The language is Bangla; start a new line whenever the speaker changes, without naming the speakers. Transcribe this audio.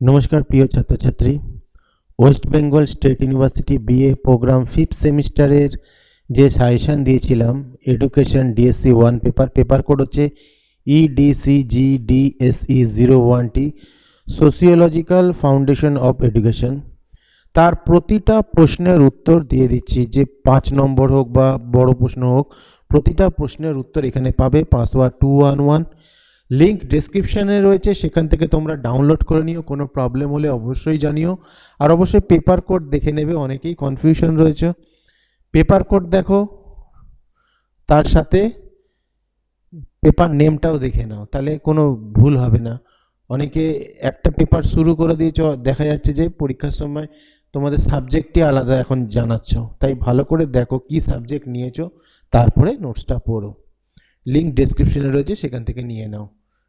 নমস্কার, প্রিয় ছাত্রছাত্রী। West Bengal State University BA programme fifth সেমিস্টারের যে সাজেশান দিয়েছিলাম, education DSC one paper paper code হচ্ছে E EDCG DSE zero one T sociological foundation of education তার প্রতিটা প্রশ্নের উত্তর দিয়ে দিচ্ছি, যে পাঁচ নম্বর হোক বা বড় প্রশ্ন হোক, প্রতিটা প্রশ্নের উত্তর এখানে পাবে password two one one link ডেসক্রিপশানে রয়েছে, সেখান থেকে তোমরা ডাউনলোড করে নিও, কোনো প্রবলেম হলে অবশ্যই জানিও। আর অবশ্যই পেপার কোড দেখে নেবে, অনেকেই কনফিউশন রয়েছে। পেপার কোড দেখো, তার সাথে পেপার নেমটাও দেখে নাও, তাহলে কোনো ভুল হবে না। অনেকে একটা পেপার শুরু করে দিয়েছ, দেখা যাচ্ছে যে পরীক্ষার সময় তোমাদের সাবজেক্টই আলাদা এখন জানাচ্ছ। তাই ভালো করে দেখো কি সাবজেক্ট নিয়েছো, তারপরে নোটসটা পড়ো। লিঙ্ক ডেসক্রিপশনে রয়েছে, সেখান থেকে নিয়ে নাও।